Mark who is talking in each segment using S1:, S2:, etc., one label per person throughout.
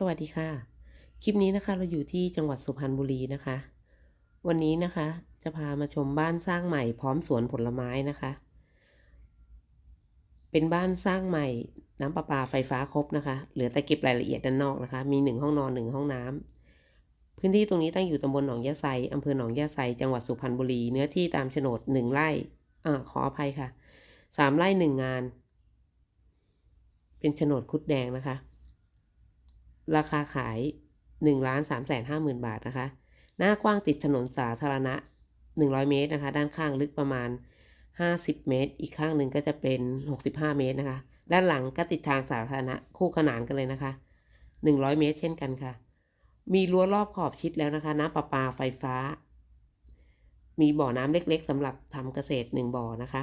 S1: สวัสดีค่ะ คลิปนี้นะคะเราอยู่ที่จังหวัดสุพรรณบุรีนะคะ วันนี้นะคะ จะพามาชมบ้านสร้างใหม่พร้อมสวนผลไม้นะคะ เป็นบ้านสร้างใหม่น้ำประปาไฟฟ้าครบนะคะ เหลือแต่เก็บรายละเอียดด้านนอกนะคะ มีหนึ่งห้องนอนหนึ่งห้องน้ำพื้นที่ตรงนี้ตั้งอยู่ตำบลหนองยะไซอำเภอหนองยะไซจังหวัดสุพรรณบุรี เนื้อที่ตามโฉนดหนึ่งไร่อ่าขออภัยค่ะสามไร่หนึ่งงาน เป็นโฉนดคุดแดงนะคะ ราคาขาย1ล้าน3แสน5หมื่นบาทนะคะ หน้ากว้างติดถนนสาธารณะ 100 เมตรนะคะ ด้านข้างลึกประมาณ 50 เมตร อีกข้างหนึ่งก็จะเป็น 65 เมตรนะคะ ด้านหลังก็ติดทางสาธารณะคู่ขนานกันเลยนะคะ 100 เมตร เช่นกันค่ะ มีรั้วรอบขอบชิดแล้วนะคะ น้ำประปาไฟฟ้า มีบ่อน้ำเล็กๆสำหรับทำเกษตรหนึ่งบ่อนะคะ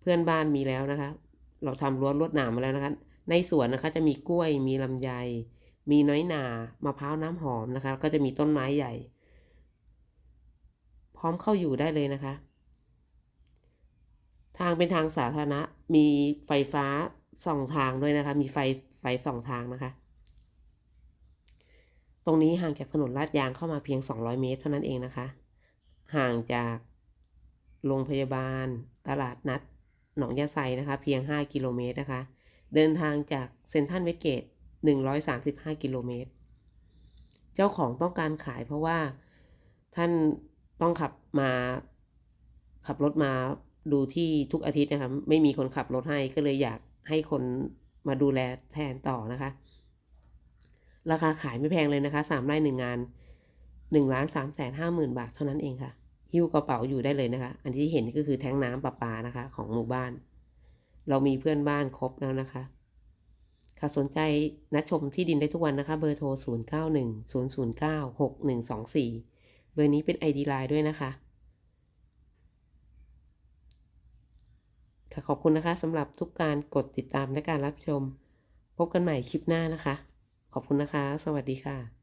S1: เพื่อนบ้านมีแล้วนะคะ เราทำรั้วลวดหนามมาแล้วนะคะ ในสวนนะคะจะมีกล้วย มีลำไย มีน้อยหนามะพร้าวน้ำหอมนะคะ ก็จะมีต้นไม้ใหญ่ พร้อมเข้าอยู่ได้เลยนะคะ ทางเป็นทางสาธารณะ มีไฟฟ้าสองทางด้วยนะคะ มีไฟไฟสองทางนะคะ ตรงนี้ห่างจากถนนลาดยางเข้ามาเพียง 200 เมตร เท่านั้นเองนะคะ ห่างจากโรงพยาบาล ตลาดนัด หนองยาไซนะคะ เพียง 5 กิโลเมตรนะคะ เดินทางจากเซนทรัลเวสเกต 135 กิโลเมตร เจ้าของต้องการขายเพราะว่าท่านต้องขับมาขับรถมาดูที่ทุกอาทิตย์นะคะไม่มีคนขับรถให้ก็เลยอยากให้คนมาดูแลแทนต่อนะคะ ราคาขายไม่แพงเลยนะคะสามไร่หนึ่งงานหนึ่งล้านสามแสนห้าหมื่นบาทเท่านั้นเองค่ะ หิ้วกระเป๋าอยู่ได้เลยนะคะ อันที่เห็นก็คือแท้งน้ำประปานะคะ ของหมู่บ้าน เรามีเพื่อนบ้านครบแล้วนะคะ ค่ะสนใจนัดชมที่ดินได้ทุกวันนะคะ เบอร์โทร 0 9 1 0 0 9 6 1 2 4 เบอร์นี้เป็น ID Line ด้วยนะคะ ค่ะขอบคุณนะคะสำหรับทุกการกดติดตามและการรับชม พบกันใหม่คลิปหน้านะคะ ขอบคุณนะคะ สวัสดีค่ะ